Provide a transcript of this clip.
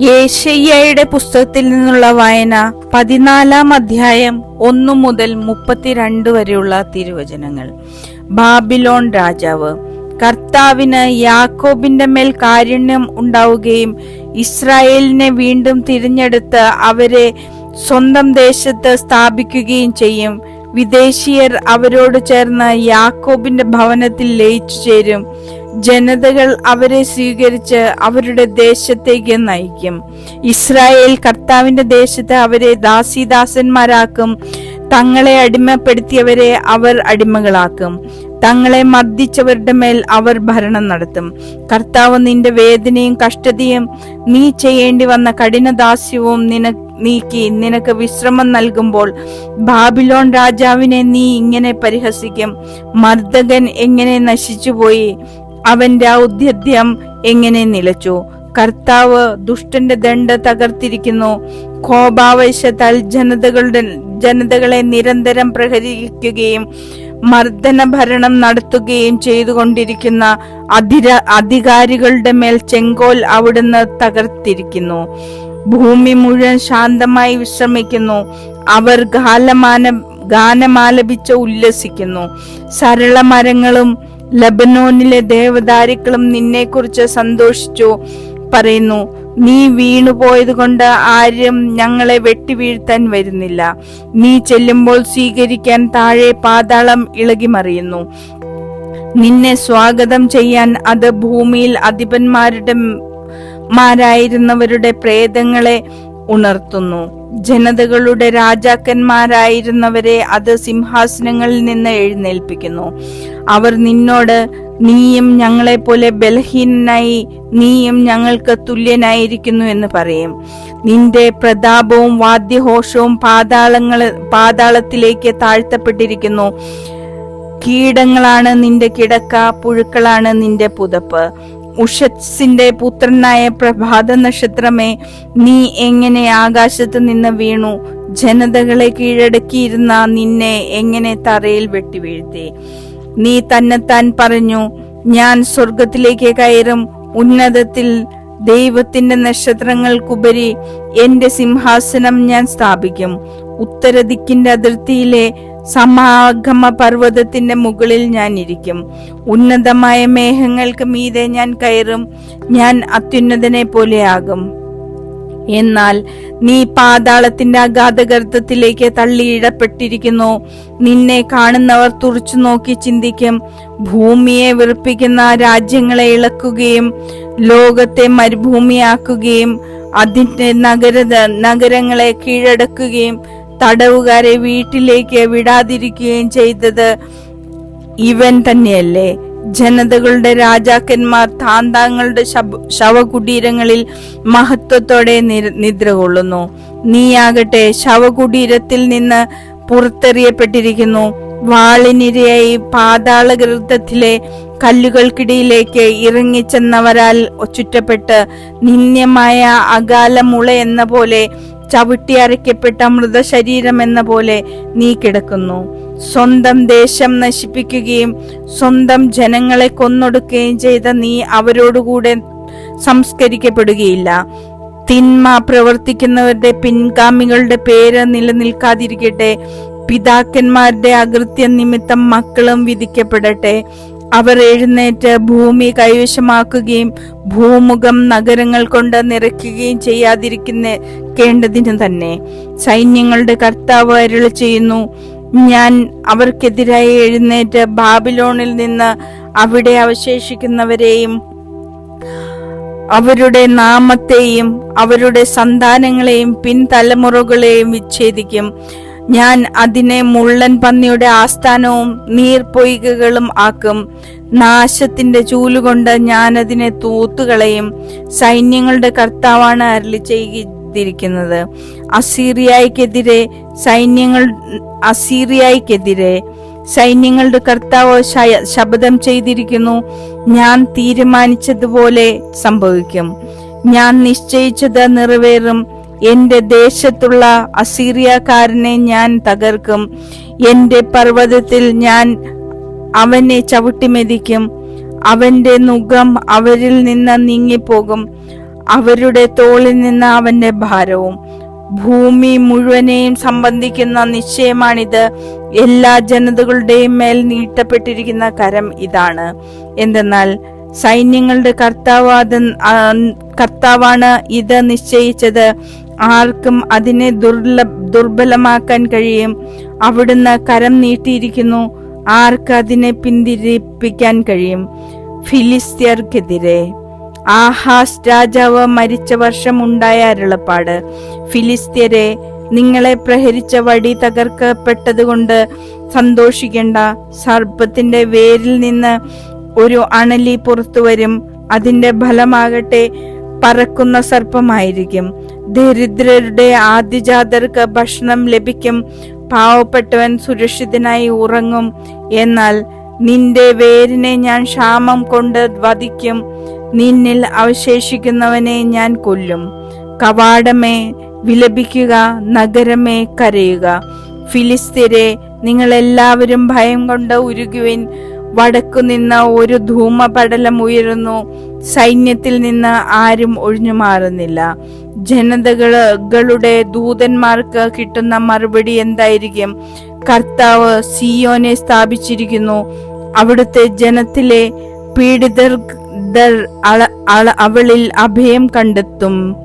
യേശയ്യയുടെ പുസ്തകത്തിൽ നിന്നുള്ള വായന പതിനാലാം അധ്യായം ഒന്നു മുതൽ മുപ്പത്തിരണ്ട് വരെയുള്ള തിരുവചനങ്ങൾ. ബാബിലോൺ രാജാവ് കർത്താവിന് യാക്കോബിന്റെ മേൽ കാരുണ്യം ഉണ്ടാവുകയും ഇസ്രായേലിനെ വീണ്ടും തിരഞ്ഞെടുത്ത് അവരെ സ്വന്തം ദേശത്ത് സ്ഥാപിക്കുകയും ചെയ്യും. വിദേശീയർ അവരോട് ചേർന്ന് യാക്കോബിന്റെ ഭവനത്തിൽ ലയിച്ചു ചേരും. ജനതകൾ അവരെ സ്വീകരിച്ച് അവരുടെ ദേശത്തേക്ക് നയിക്കും. ഇസ്രായേൽ കർത്താവിന്റെ ദേശത്ത് അവരെ ദാസിദാസന്മാരാക്കും. തങ്ങളെ അടിമപ്പെടുത്തിയവരെ അവർ അടിമകളാക്കും. തങ്ങളെ മർദ്ദിച്ചവരുടെ മേൽ അവർ ഭരണം നടത്തും. കർത്താവ് നിന്റെ വേദനയും കഷ്ടതയും നീ ചെയ്യേണ്ടി വന്ന കഠിനദാസ്യവും നിന നീക്കി നിനക്ക് വിശ്രമം നൽകുമ്പോൾ ബാബിലോൺ രാജാവിനെ നീ ഇങ്ങനെ പരിഹസിക്കും. മർദ്ദകൻ എങ്ങനെ നശിച്ചുപോയി? അവന്റെ ഔദ്യം എങ്ങനെ നിലച്ചു? കർത്താവ് ദുഷ്ടന്റെ ദണ്ഡ തകർത്തിരിക്കുന്നു. കോപാവേശത്താൽ ജനതകളുടെ ജനതകളെ നിരന്തരം പ്രഹരിക്കുകയും മർദ്ദന ഭരണം നടത്തുകയും ചെയ്തുകൊണ്ടിരിക്കുന്ന അധിര അധികാരികളുടെ മേൽ ചെങ്കോൽ അവിടുന്ന് തകർത്തിരിക്കുന്നു. ഭൂമി മുഴുവൻ ശാന്തമായി വിശ്രമിക്കുന്നു. അവർ ഗാലമാന ഗാനമാലപിച്ച് ഉല്ലസിക്കുന്നു. സരള മരങ്ങളും ലബനോനിലെ ദേവദാരുക്കളും നിന്നെക്കുറിച്ച് സന്തോഷിച്ചു. പറയുന്നു നീ വീണുപോയത് കൊണ്ട് ആരും ഞങ്ങളെ വെട്ടിവീഴ്ത്താൻ വരുന്നില്ല. നീ ചെല്ലുമ്പോൾ സ്വീകരിക്കാൻ താഴെ പാതാളം ഇളകിമറിയുന്നു. നിന്നെ സ്വാഗതം ചെയ്യാൻ അത് ഭൂമിയിൽ അധിപന്മാരുടെ മാരായിരുന്നവരുടെ പ്രേതങ്ങളെ ഉണർത്തുന്നു. ജനതകളുടെ രാജാക്കന്മാരായിരുന്നവരെ അത് സിംഹാസനങ്ങളിൽ നിന്ന് എഴുന്നേൽപ്പിക്കുന്നു. അവർ നിന്നോട് നീയും ഞങ്ങളെ പോലെ ബലഹീനനായി നീയും ഞങ്ങൾക്ക് തുല്യനായിരിക്കുന്നു എന്ന് പറയും. നിന്റെ പ്രതാപവും വാദ്യഘോഷവും പാതാളങ്ങൾ പാതാളത്തിലേക്ക് താഴ്ത്തപ്പെട്ടിരിക്കുന്നു. കീടങ്ങളാണ് നിന്റെ കിടക്ക പുഴുക്കളാണ് നിന്റെ പുതപ്പ്. ഉഷസിന്റെ പുത്രനായ പ്രഭാത നക്ഷത്രമേ നീ എങ്ങനെ ആകാശത്ത് നിന്ന് വീണു? ജനതകളെ കീഴടക്കിയിരുന്ന നിന്നെ എങ്ങനെ തറയിൽ വെട്ടിവീഴ്ത്തി? നീ തന്നെത്താൻ പറഞ്ഞു ഞാൻ സ്വർഗത്തിലേക്ക് കയറും ഉന്നതത്തിൽ ദൈവത്തിന്റെ നക്ഷത്രങ്ങൾക്കുപരി എന്റെ സിംഹാസനം ഞാൻ സ്ഥാപിക്കും. ഉത്തരദിക്കിന്റെ അതിർത്തിയിലെ സമാഗമ പർവതത്തിന്റെ മുകളിൽ ഞാൻ ഇരിക്കും. ഉന്നതമായ മേഘങ്ങൾക്ക് മീതെ ഞാൻ കയറും. ഞാൻ അത്യുന്നതനെ പോലെയാകും എന്നാൽ നീ പാതാളത്തിന്റെ അഗാധഗർത്തത്തിലേക്ക് തള്ളിയിടപ്പെട്ടിരിക്കുന്നു നിന്നെ കാണുന്നവർ തുറച്ചു നോക്കി ചിന്തിക്കും. ഭൂമിയെ വെറുപ്പിക്കുന്ന രാജ്യങ്ങളെ ഇളക്കുകയും ലോകത്തെ മരുഭൂമിയാക്കുകയും അതിന്റെ നഗര നഗരങ്ങളെ കീഴടക്കുകയും തടവുകാരെ വീട്ടിലേക്ക് വിടാതിരിക്കുകയും ചെയ്തത് ഇവൻ തന്നെയല്ലേ. ജനതകളുടെ രാജാക്കന്മാർ താന്താങ്ങളുടെ ശവകുടീരങ്ങളിൽ മഹത്വത്തോടെ നിദ്ര കൊള്ളുന്നു. നീയാകട്ടെ ശവകുടീരത്തിൽ നിന്ന് പുറത്തെറിയപ്പെട്ടിരിക്കുന്നു. വാളിനിരയായി പാതാളഗൃത്തത്തിലെ കല്ലുകൾക്കിടയിലേക്ക് ഇറങ്ങിച്ചെന്നവരാൽ ചുറ്റപ്പെട്ട് നിന്ദ്യമായ അകാലമുള എന്ന പോലെ ചവിട്ടി അരയ്ക്കപ്പെട്ട മൃതശരീരം എന്ന പോലെ നീ കിടക്കുന്നു. സ്വന്തം ദേശം നശിപ്പിക്കുകയും സ്വന്തം ജനങ്ങളെ കൊന്നൊടുക്കുകയും ചെയ്ത നീ അവരോടുകൂടെ സംസ്കരിക്കപ്പെടുകയില്ല. തിന്മ പ്രവർത്തിക്കുന്നവരുടെ പിൻഗാമികളുടെ പേര് നിലനിൽക്കാതിരിക്കട്ടെ. പിതാക്കന്മാരുടെ അകൃത്യ നിമിത്തം മക്കളും വിധിക്കപ്പെടട്ടെ. അവർ എഴുന്നേറ്റ് ഭൂമി കൈവശമാക്കുകയും ഭൂമുഖം നഗരങ്ങൾ കൊണ്ട് നിറയ്ക്കുകയും ചെയ്യാതിരിക്കുന്ന കേണ്ടതിന് തന്നെ. സൈന്യങ്ങളുടെ കർത്താവ് അരുളി ചെയ്യുന്നു ഞാൻ അവർക്കെതിരായി എഴുന്നേറ്റ് ബാബിലോണിൽ നിന്ന് അവിടെ അവശേഷിക്കുന്നവരെയും അവരുടെ നാമത്തെയും അവരുടെ സന്താനങ്ങളെയും പിൻതലമുറകളെയും വിച്ഛേദിക്കും. ഞാൻ അതിനെ മുള്ളൻ പന്നിയുടെ ആസ്ഥാനവും നീർപ്പൊയ്കകളും ആക്കും. നാശത്തിന്റെ ചൂലുകൊണ്ട് ഞാൻ അതിനെ തൂത്തുകളയും. സൈന്യങ്ങളുടെ കർത്താവാണ് അരളി ചെയ്തിരിക്കുന്നത്. അസീറിയായിക്കെതിരെ സൈന്യങ്ങൾ അസീറിയായിക്കെതിരെ സൈന്യങ്ങളുടെ കർത്താവ് ശപഥം ചെയ്തിരിക്കുന്നു. ഞാൻ തീരുമാനിച്ചതുപോലെ സംഭവിക്കും. ഞാൻ നിശ്ചയിച്ചത് നിറവേറും. എന്റെ ദേശത്തുള്ള അസീറിയക്കാരനെ ഞാൻ തകർക്കും. എന്റെ പർവതത്തിൽ ഞാൻ അവനെ ചവിട്ടിമെതിക്കും. അവന്റെ മുഖം അവരിൽ നിന്ന് നീങ്ങിപ്പോകും. അവരുടെ തോളിൽ നിന്ന് അവന്റെ ഭാരവും. ഭൂമി മുഴുവനെയും സംബന്ധിക്കുന്ന നിശ്ചയമാണിത്. എല്ലാ ജനതകളുടെയും മേൽ നീട്ടപ്പെട്ടിരിക്കുന്ന കരം ഇതാണ്. എന്തെന്നാൽ സൈന്യങ്ങളുടെ കർത്താവ് അത് കർത്താവാണ് ഇത് നിശ്ചയിച്ചത്. ആർക്കും അതിനെ ദുർല ദുർബലമാക്കാൻ കഴിയും. അവിടുന്ന് കരം നീട്ടിയിരിക്കുന്നു. ആർക്ക് അതിനെ പിന്തിരിപ്പിക്കാൻ കഴിയും? ഫിലിസ്ത്യർക്കെതിരെ. ആഹാസ് രാജാവ് മരിച്ച വർഷം ഉണ്ടായ അരുളപ്പാട്. ഫിലിസ്ത്യരെ നിങ്ങളെ പ്രഹരിച്ച വടി തകർക്കപ്പെട്ടതുകൊണ്ട് സന്തോഷിക്കേണ്ട. സർപ്പത്തിന്റെ വേരിൽ നിന്ന് ഒരു അണലി പുറത്തു വരും അതിന്റെ ഫലമാകട്ടെ പറക്കുന്ന സർപ്പമായിരിക്കും. ദരിദ്രരുടെ ആദ്യജാതർക്ക് ഭക്ഷണം ലഭിക്കും. പാവപ്പെട്ടവൻ സുരക്ഷിതനായി ഉറങ്ങും. എന്നാൽ നിന്റെ വേരിനെ ഞാൻ ക്ഷാമം കൊണ്ട് വധിക്കും. നിന്നിൽ അവശേഷിക്കുന്നവനെ ഞാൻ കൊല്ലും. കവാടമേ വിലപിക്കുക നഗരമേ കരയുക. ഫിലിസ്തീരെ നിങ്ങൾ എല്ലാവരും ഭയം കൊണ്ട് ഉരുകുവിൻ. വടക്കു നിന്ന് ഒരു ധൂമപടലം ഉയരുന്നു. സൈന്യത്തിൽ നിന്ന് ആരും ഒഴിഞ്ഞു മാറുന്നില്ല ജനതകളുടെ ദൂതന്മാർക്ക് കിട്ടുന്ന മറുപടി എന്തായിരിക്കും? കർത്താവ് സിയോനെ സ്ഥാപിച്ചിരിക്കുന്നു. അവിടുത്തെ ജനത്തിലെ പീഡിതർ അവളിൽ അഭയം കണ്ടെത്തും.